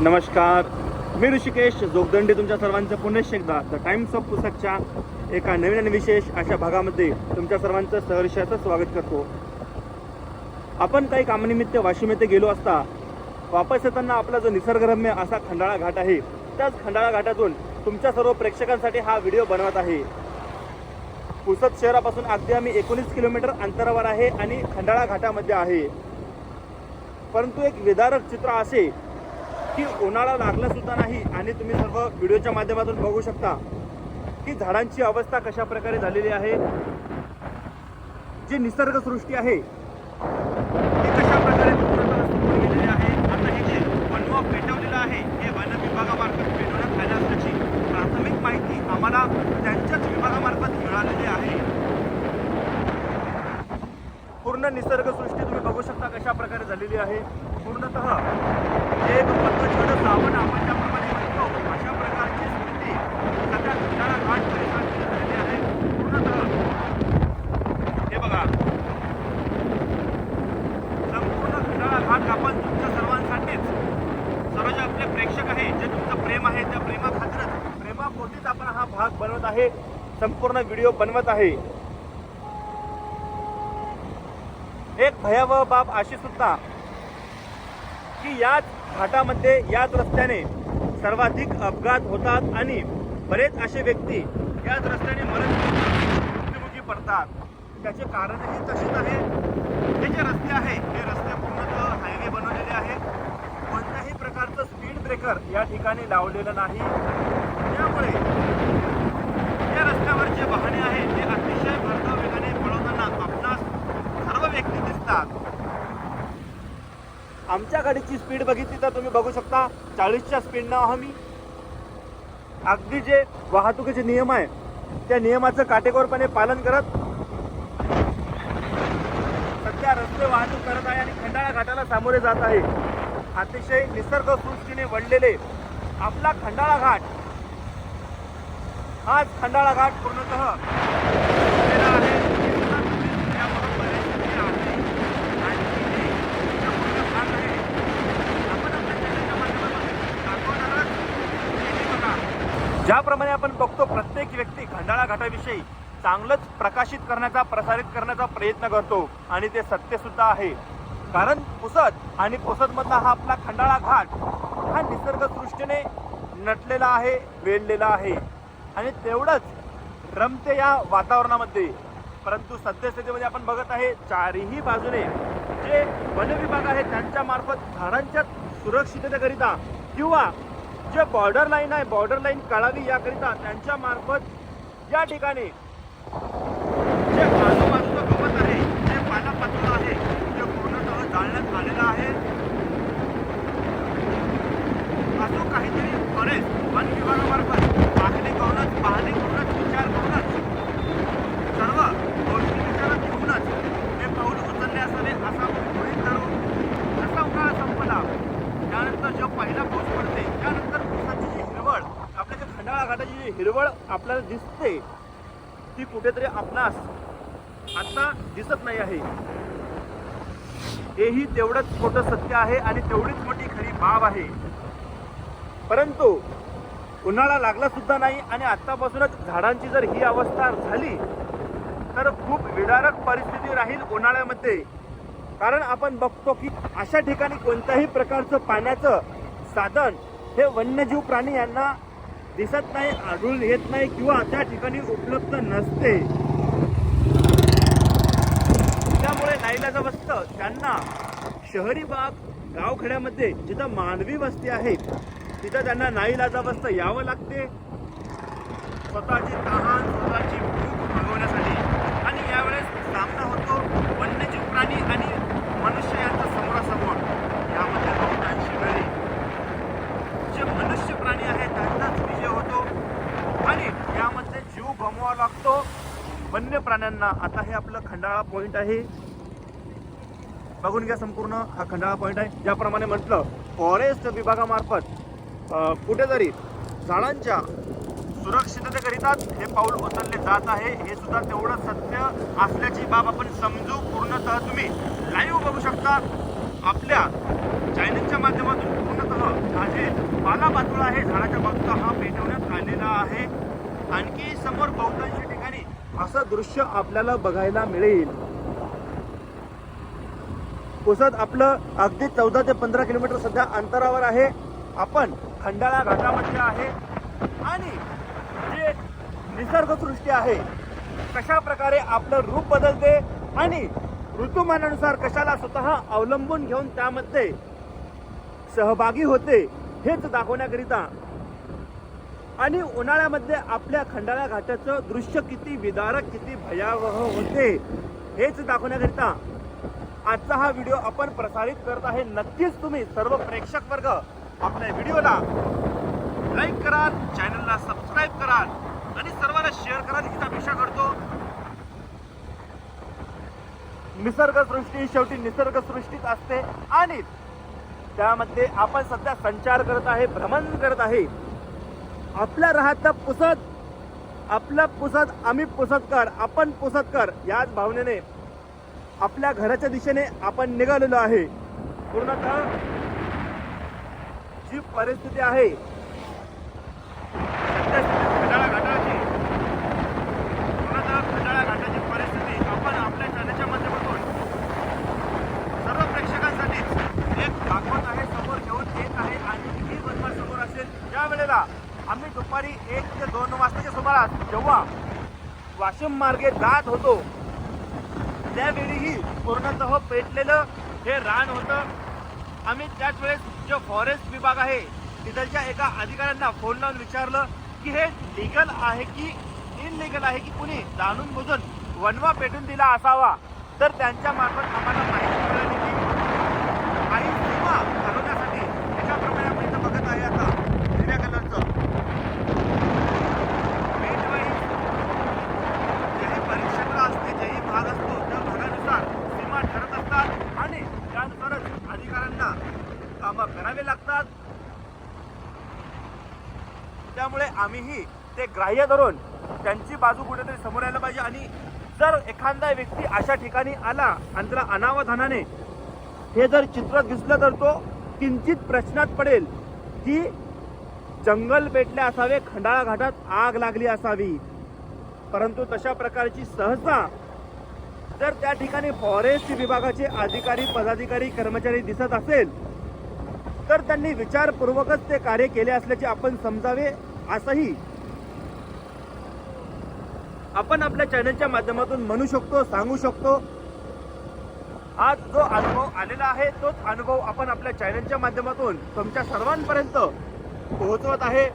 नमस्कार. मी ऋषिकेश जोगदंडे तुमच्या सर्वांचं पुनश्च एकदा. द टाइम्स ऑफ पुस्तकच्या एका नवीन आणि विशेष अशा भागामध्ये तुमच्या सर्वांचं सहर्षाचं स्वागत करतो. आपण काही कामानिमित्त वाशिम येथे गेलो असता वापस येताना आपला जो निसर्गरम्य असा खंडाळा घाट आहे त्याच खंडाळा घाटातून तुमच्या सर्व प्रेक्षकांसाठी हा व्हिडिओ बनवत आहे. पुसद शहरापासून अगदी आम्ही एकोणीस किलोमीटर अंतरावर आहे आणि खंडाळा घाटामध्ये आहे. परंतु एक विदारक चित्र असे की उन्हाळा लागला सुद्धा नाही आणि तुम्ही सर्व व्हिडिओच्या माध्यमातून बघू शकता की झाडांची अवस्था कशा प्रकारे झालेली आहे. जी निसर्गसृष्टी आहे ती कशा प्रकारे गेलेली आहे आता हे जे वनवा पेटवलेलं आहे. हे वन विभागामार्फत पेटवण्यात आलं असल्याची प्राथमिक माहिती आम्हाला त्यांच्याच विभागामार्फत मिळालेली आहे. पूर्ण निसर्गसृष्टी तुम्ही बघू शकता कशा प्रकारे झालेली आहे. पूर्णतः एक पद्धतीनं सावण आपण ज्याप्रमाणे म्हणतो अशा प्रकारची स्थिती सध्या खंडाळा घाट परिसरामध्ये झालेली आहे. पूर्णतः हे बघा. संपूर्ण खंडाळा घाट आपण तुमच्या सर्वांसाठीच सर्व जे आपले प्रेक्षक आहे जे तुमचं प्रेम आहे त्या प्रेमाखातीरच प्रेमापोटीच आपण हा भाग बनवत आहे संपूर्ण व्हिडिओ बनवत आहे. एक भयावह बाब अशी सुद्धा की याच घाटामध्ये याच रस्त्याने सर्वाधिक अपघात होतात आणि बरेच असे व्यक्ती याच रस्त्याने मरण मृत्युमुखी पडतात. त्याचे कारणही तसेच आहे. हे जे रस्ते आहे हे रस्ते पूर्णतः हायवे बनवलेले आहे कोणत्याही प्रकारचं स्पीड ब्रेकर या ठिकाणी लावलेलं नाही. त्यामुळे या रस्त्यावर जे वाहने आहेत ते अतिशय भरधाव वेगाने पळवताना आपणास सर्व व्यक्ती दिसतात. आमच्या गाडीची स्पीड बघितली तर तुम्ही बघू शकता चाळीसच्या स्पीडनं आम्ही अगदी जे वाहतुकीचे नियम आहे त्या नियमाचं काटेकोरपणे पालन करत सध्या रस्ते वाहतूक करत आहे आणि खंडाळा घाटाला सामोरे जात आहे. अतिशय निसर्गसृष्टीने वडलेले आपला खंडाळा घाट. हाच खंडाळा घाट पूर्णतः झालेला आहे हे सुद्धा तुम्ही याबरोबर बरेचसे आहे. आणखी जे संपूर्ण भाग आहे, आपण आपल्या चॅनलच्या माध्यमातून दाखवणारच हे बघा. ज्याप्रमाणे आपण बघतो प्रत्येक व्यक्ती खंडाळा घाटाविषयी चांगलंच प्रकाशित करण्याचा प्रसारित करण्याचा प्रयत्न करतो. आणि ते सत्य सुद्धा आहे. कारण पुसद आणि पुसदमधला हा आपला खंडाळा घाट हा निसर्गसृष्टीने नटलेला आहे वेढलेला आहे. आणि तेवढंच रमते या वातावरणामध्ये. परंतु सद्यस्थितीमध्ये आपण बघत आहे चारही बाजूने जे वनविभाग आहे त्यांच्यामार्फत झाडांच्या सुरक्षिततेकरिता किंवा जे बॉर्डर लाईन आहे बॉर्डर लाईन कळावी याकरिता त्यांच्या मार्फत या ठिकाणी जे आजूबाजूचं गवत आहे जे पानापाचोळं आहे ते पूर्णतः जाळण्यात आलेलं आहे. असं काहीतरी बरेच वन विभाग पाहणी करूनच पाहणी करूनच विचार करूनच सर्व गोष्टी विचारात घेऊनच हे पाऊल उचलले असावे असा गृहीत धरून जसा उन्हाळा संपला त्यानंतर जो पहिला पाऊस पडते त्यानंतर पावसाची जी हिरवळ आपल्या ज्या खंडाळा घाटाची जी हिरवळ आपल्याला दिसते ती कुठेतरी आपणास आता दिसत नाही आहे. हेही तेवढंच मोठं सत्य आहे आणि तेवढीच मोठी खरी बाब आहे. परंतु उन्हाळा लागला सुद्धा नाही आणि आतापासूनच झाडांची जर ही अवस्था झाली तर खूप विदारक परिस्थिती राहील उन्हाळ्यामध्ये. कारण आपण बघतो की अशा ठिकाणी कोणत्याही प्रकारचं पाण्याचं साधन हे वन्यजीव प्राणी यांना दिसत नाही आढळून येत नाही किंवा त्या ठिकाणी उपलब्ध नसते. त्यामुळे नाईलाजावस्त त्यांना शहरी भाग गावखेड्यामध्ये जिथं मानवी वस्ती आहे तिथं त्यांना नाईलाजावस्त यावं लागते. स्वतःची तहान स्वतःची भूक भागवण्यासाठी आणि यावेळेस सामना होतो वन्यजीव प्राणी आणि मनुष्य यांचा समोरासमोर. यामध्ये बहुतांशी वेळी जे मनुष्य प्राणी आहेत त्यांनाच विजय होतो. आणि यामध्ये जीव गमवावा लागतो. वन्य प्राण्यांना आता हे आपलं खंडाळा पॉईंट आहे. बघून घ्या संपूर्ण हा खंडाळा पॉईंट आहे. ज्याप्रमाणे म्हटलं फॉरेस्ट विभागामार्फत कुठेतरी झाडांच्या सुरक्षिततेकरिताच हे पाऊल उचलले जात आहे. हे सुद्धा तेवढं सत्य असल्याची बाब आपण समजू पूर्णतः तुम्ही. लाईव्ह बघू शकता आपल्या चॅनलच्या माध्यमातून पूर्णतः जे आहे पालापाचोळा आहे झाडाच्या बाजूला हा पेटवण्यात आलेला आहे. आणखी समोर बहुतांश ठिकाणी असं दृश्य आपल्याला बघायला मिळेल. पुसद आपलं अगदी चौदा ते पंधरा किलोमीटर सध्या अंतरावर आहे. आपण खंडाळा घाटामध्ये आहे. आणि जे निसर्गसृष्टी आहे कशा प्रकारे आपलं रूप बदलते आणि ऋतुमानानुसार कशाला स्वतः अवलंबून घेऊन त्यामध्ये सहभागी होते हेच दाखवण्याकरिता. आणि उन्हाळ्यामध्ये आपल्या खंडाळा घाटाचं दृश्य किती विदारक किती भयावह होते हेच दाखवण्याकरिता आजचा हा व्हिडिओ आपण प्रसारित करत आहे. नक्कीच तुम्ही सर्व प्रेक्षक वर्ग आपल्या व्हिडिओला लाईक कराल चॅनलला सबस्क्राईब कराल आणि सर्वांना शेअर कराल हीच अपेक्षा करतो. निसर्गसृष्टी शेवटी निसर्गसृष्टीच असते आणि त्यामध्ये आपण सध्या संचार करत आहे भ्रमण करत आहे. आपल्या राहता पुसत आपला पुसत आम्ही पुसतकर आपण पुसतकर याच भावनेने आपल्या घराच्या दिशेने आपण निघालेलो आहे. पूर्णतः जी परिस्थिती आहे सध्या खंडाळा घाटाची पूर्णतः खंडाळा घाटाची परिस्थिती आपण आपल्या चॅनलच्या माध्यमातून सर्व प्रेक्षकांसाठीच एक दाखवत आहे समोर घेऊन येत आहे आणि किती बदमाश समोर असेल. ज्या वेळेला आम्ही दुपारी एक ते दोन वाजताच्या सुमारास जेव्हा वाशिम मार्गे जात होतो त्यावेळीही पूर्णतः पेटलेलं हे रान होतं. आम्ही त्याच वेळेस जो फॉरेस्ट विभाग आहे तिथलच्या एका अधिकाऱ्यांना फोन लावून विचारलं की हे लिगल आहे की इनलिगल आहे की कुणी जाणून बुजून वनवा पेटून दिला असावा? तर त्यांच्या मार्फत आम्हाला माहिती मिळाली की काही सीमा ठरवण्यासाठी त्याच्याप्रमाणे आपण इथं बघत आहे आता हिरव्या कलरचं Weight-wise जेही परीक्षेला असते जेही भाग असतो त्या भागानुसार सीमा ठरत असतात आणि त्यानुसारच अधिकाऱ्यांना कामं करावे लागतात त्यामुळे आम्हीही ते ग्राह्य धरून त्यांची बाजू कुठेतरी समोर यायला पाहिजे. आणि जर एखादा व्यक्ती अशा ठिकाणी आला आणि त्याला अनावधानाने हे जर चित्र दिसलं तर तो किंचित प्रश्नात पडेल की जंगल पेटले असावे खंडाळा घाटात आग लागली असावी. परंतु तशा प्रकारची सहसा जर त्या ठिकाणी फॉरेस्ट विभागाचे अधिकारी पदाधिकारी कर्मचारी दिसत असेल तर त्यांनी विचारपूर्वकच ते कार्य केले असल्याचे आपण समजावे असंही आपण आपल्या चॅनलच्या माध्यमातून म्हणू शकतो सांगू शकतो. आज जो अनुभव आलेला आहे तोच अनुभव आपण आपल्या चॅनलच्या माध्यमातून तुमच्या सर्वांपर्यंत पोहोचवत आहे.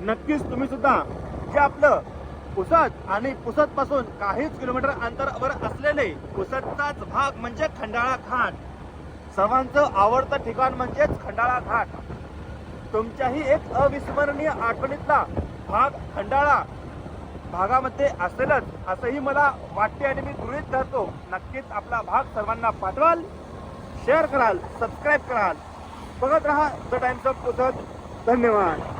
नक्कीच तुम्ही सुद्धा जे आपलं पुसद आणि पुसदपासून काहीच किलोमीटर अंतरावर असलेले पुसदचाच भाग म्हणजे खंडाळा घाट सर्वांचं आवडतं ठिकाण म्हणजेच खंडाळा घाट. तुमच्याही एक अविस्मरणीय आठवणीतला भाग खंडाळा भागामध्ये असेलच असंही मला वाटते आणि मी गृहित धरतो. नक्कीच आपला भाग सर्वांना पाठवाल शेअर कराल सबस्क्राईब कराल. बघत राहा द टाइम्स ऑफ धन्यवाद.